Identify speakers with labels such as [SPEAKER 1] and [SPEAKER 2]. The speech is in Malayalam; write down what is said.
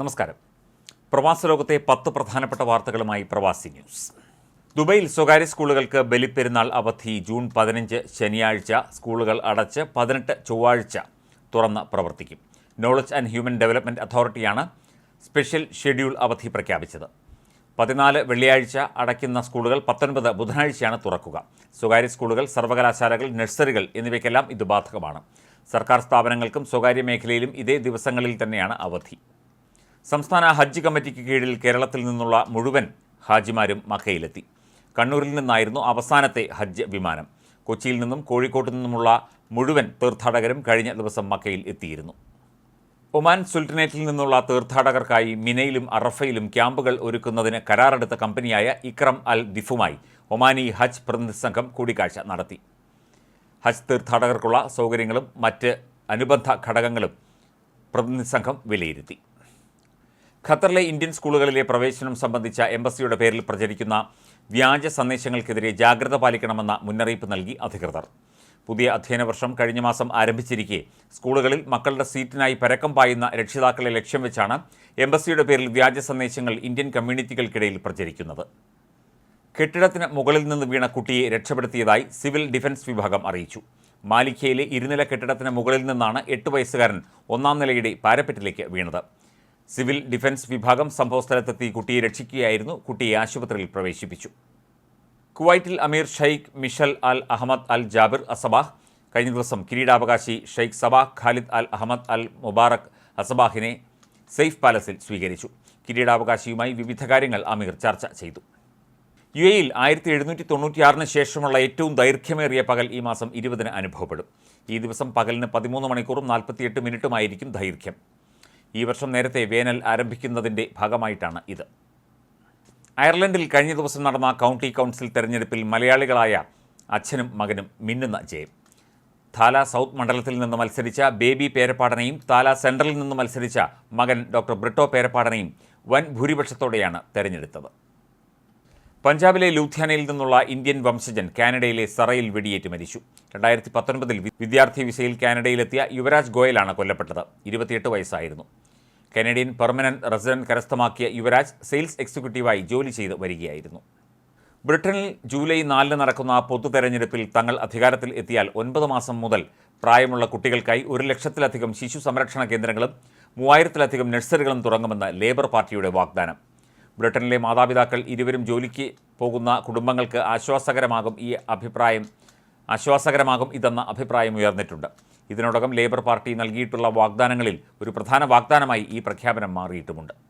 [SPEAKER 1] നമസ്കാരം. പ്രവാസ ലോകത്തെ പത്ത് പ്രധാനപ്പെട്ട വാർത്തകളുമായി പ്രവാസി ന്യൂസ്. ദുബൈയിൽ സ്വകാര്യ സ്കൂളുകൾക്ക് ബലിപ്പെരുന്നാൾ അവധി ജൂൺ പതിനഞ്ച് ശനിയാഴ്ച. സ്കൂളുകൾ അടച്ച് പതിനെട്ട് ചൊവ്വാഴ്ച തുറന്ന് പ്രവർത്തിക്കും. നോളജ് ആൻഡ് ഹ്യൂമൻ ഡെവലപ്മെന്റ് അതോറിറ്റിയാണ് സ്പെഷ്യൽ ഷെഡ്യൂൾ അവധി പ്രഖ്യാപിച്ചത്. പതിനാല് വെള്ളിയാഴ്ച അടയ്ക്കുന്ന സ്കൂളുകൾ പത്തൊൻപത് ബുധനാഴ്ചയാണ് തുറക്കുക. സ്വകാര്യ സ്കൂളുകൾ സർവകലാശാലകൾ നഴ്സറികൾ എന്നിവയ്ക്കെല്ലാം ഇത് ബാധകമാണ്. സർക്കാർ സ്ഥാപനങ്ങൾക്കും സ്വകാര്യ മേഖലയിലും ഇതേ ദിവസങ്ങളിൽ തന്നെയാണ് അവധി. സംസ്ഥാന ഹജ്ജ് കമ്മിറ്റിക്ക് കീഴിൽ കേരളത്തിൽ നിന്നുള്ള മുഴുവൻ ഹാജിമാരും മക്കയിലെത്തി. കണ്ണൂരിൽ നിന്നായിരുന്നു അവസാനത്തെ ഹജ്ജ് വിമാനം. കൊച്ചിയിൽ നിന്നും കോഴിക്കോട്ട് നിന്നുമുള്ള മുഴുവൻ തീർത്ഥാടകരും കഴിഞ്ഞ ദിവസം മക്കയിൽ എത്തിയിരുന്നു. ഒമാൻ സുൽട്ടനേറ്റിൽ നിന്നുള്ള തീർത്ഥാടകർക്കായി മിനയിലും അറഫയിലും ക്യാമ്പുകൾ ഒരുക്കുന്നതിന് കരാറെടുത്ത കമ്പനിയായ ഇക്രം അൽ ദിഫുമായി ഒമാനി ഹജ്ജ് പ്രതിനിധി സംഘം കൂടിക്കാഴ്ച നടത്തി. ഹജ്ജ് തീർത്ഥാടകർക്കുള്ള സൗകര്യങ്ങളും മറ്റ് അനുബന്ധ ഘടകങ്ങളും പ്രതിനിധി സംഘം വിലയിരുത്തി. ഖത്തറിലെ ഇന്ത്യൻ സ്കൂളുകളിലെ പ്രവേശനം സംബന്ധിച്ച എംബസിയുടെ പേരിൽ പ്രചരിക്കുന്ന വ്യാജ സന്ദേശങ്ങൾക്കെതിരെ ജാഗ്രത പാലിക്കണമെന്ന മുന്നറിയിപ്പ് നൽകി അധികൃതർ. പുതിയ അധ്യയന വർഷം കഴിഞ്ഞ മാസം ആരംഭിച്ചിരിക്കെ. സ്കൂളുകളിൽ മക്കളുടെ സീറ്റിനായി പരക്കം പായുന്ന രക്ഷിതാക്കളെ ലക്ഷ്യം വെച്ചാണ് എംബസിയുടെ പേരിൽ വ്യാജ സന്ദേശങ്ങൾ ഇന്ത്യൻ കമ്മ്യൂണിറ്റികൾക്കിടയിൽ പ്രചരിക്കുന്നത്. കെട്ടിടത്തിന് മുകളിൽ നിന്ന് വീണ കുട്ടിയെ രക്ഷപ്പെടുത്തിയതായി സിവിൽ ഡിഫൻസ് വിഭാഗം അറിയിച്ചു. മാലിക്കയിലെ ഇരുനില കെട്ടിടത്തിന് മുകളിൽ നിന്നാണ് എട്ട് വയസ്സുകാരൻ ഒന്നാം നിലയുടെ പാരപ്പറ്റിലേക്ക് വീണത്. സിവിൽ ഡിഫൻസ് വിഭാഗം സംഭവസ്ഥലത്തെത്തി കുട്ടിയെ രക്ഷിക്കുകയായിരുന്നു. കുട്ടിയെ ആശുപത്രിയിൽ പ്രവേശിപ്പിച്ചു. കുവൈറ്റിൽ അമീർ Sheikh Mishal Al Ahmad Al Jaber Al Sabah കഴിഞ്ഞ ദിവസം കിരീടാവകാശി Sheikh Sabah Khalid Al Ahmad Al Mubarak അസബാഹിനെ Seif പാലസിൽ സ്വീകരിച്ചു. കിരീടാവകാശിയുമായി വിവിധ കാര്യങ്ങൾ അമീർ ചർച്ച ചെയ്തു. യു എയിൽ ആയിരത്തി എഴുന്നൂറ്റി തൊണ്ണൂറ്റിയാറിന് ശേഷമുള്ള ഏറ്റവും ദൈർഘ്യമേറിയ പകൽ ഈ മാസം ഇരുപതിന് അനുഭവപ്പെടും. ഈ ദിവസം പകലിന് പതിമൂന്ന് മണിക്കൂറും നാൽപ്പത്തിയെട്ട് മിനിറ്റുമായിരിക്കും ദൈർഘ്യം. ഈ വർഷം നേരത്തെ വേനൽ ആരംഭിക്കുന്നതിന്റെ ഭാഗമായിട്ടാണ് ഇത്. അയർലൻഡിൽ കഴിഞ്ഞ ദിവസം നടന്ന കൗണ്ടി കൗൺസിൽ തെരഞ്ഞെടുപ്പിൽ മലയാളികളായ അച്ഛനും മകനും മിന്നുന്ന ജയം. താല സൗത്ത് മണ്ഡലത്തിൽ നിന്ന് മത്സരിച്ച ബേബി പേരപ്പാടനെയും താല സെൻട്രലിൽ നിന്ന് മത്സരിച്ച മകൻ ഡോക്ടർ ബ്രിട്ടോ പേരപ്പാടനെയും വൻ ഭൂരിപക്ഷത്തോടെയാണ് തെരഞ്ഞെടുത്തത്. പഞ്ചാബിലെ ലൂധിയാനയിൽ നിന്നുള്ള ഇന്ത്യൻ വംശജൻ കാനഡയിലെ സറയിൽ വെടിയേറ്റ് മരിച്ചു. രണ്ടായിരത്തി പത്തൊൻപതിൽ വിദ്യാർത്ഥി വിസയിൽ കാനഡയിലെത്തിയ യുവരാജ് ഗോയലാണ് കൊല്ലപ്പെട്ടത്. ഇരുപത്തിയെട്ട് വയസ്സായിരുന്നു. കനേഡിയൻ പെർമനന്റ് റെസിഡന്റ് കരസ്ഥമാക്കിയ യുവരാജ് സെയിൽസ് എക്സിക്യൂട്ടീവായി ജോലി ചെയ്ത് വരികയായിരുന്നു. ബ്രിട്ടനിൽ ജൂലൈ നാലിന് നടക്കുന്ന പൊതു തെരഞ്ഞെടുപ്പിൽ തങ്ങൾ അധികാരത്തിൽ എത്തിയാൽ ഒൻപത് മാസം മുതൽ പ്രായമുള്ള കുട്ടികൾക്കായി ഒരു ലക്ഷത്തിലധികം ശിശു സംരക്ഷണ കേന്ദ്രങ്ങളും മൂവായിരത്തിലധികം നഴ്സറികളും തുടങ്ങുമെന്ന് ലേബർ പാർട്ടിയുടെ വാഗ്ദാനം. ബ്രിട്ടനിലെ മാതാപിതാക്കൾ ഇരുവരും ജോലിക്ക് പോകുന്ന കുടുംബങ്ങൾക്ക് ആശ്വാസകരമാകും ഈ അഭിപ്രായം ആശ്വാസകരമാകും ഇതെന്ന അഭിപ്രായം ഉയർന്നിട്ടുണ്ട്. ഇതിനോടകം ലേബർ പാർട്ടി നൽകിയിട്ടുള്ള വാഗ്ദാനങ്ങളിൽ ഒരു പ്രധാന വാഗ്ദാനമായി ഈ പ്രഖ്യാപനം മാറിയിട്ടുമുണ്ട്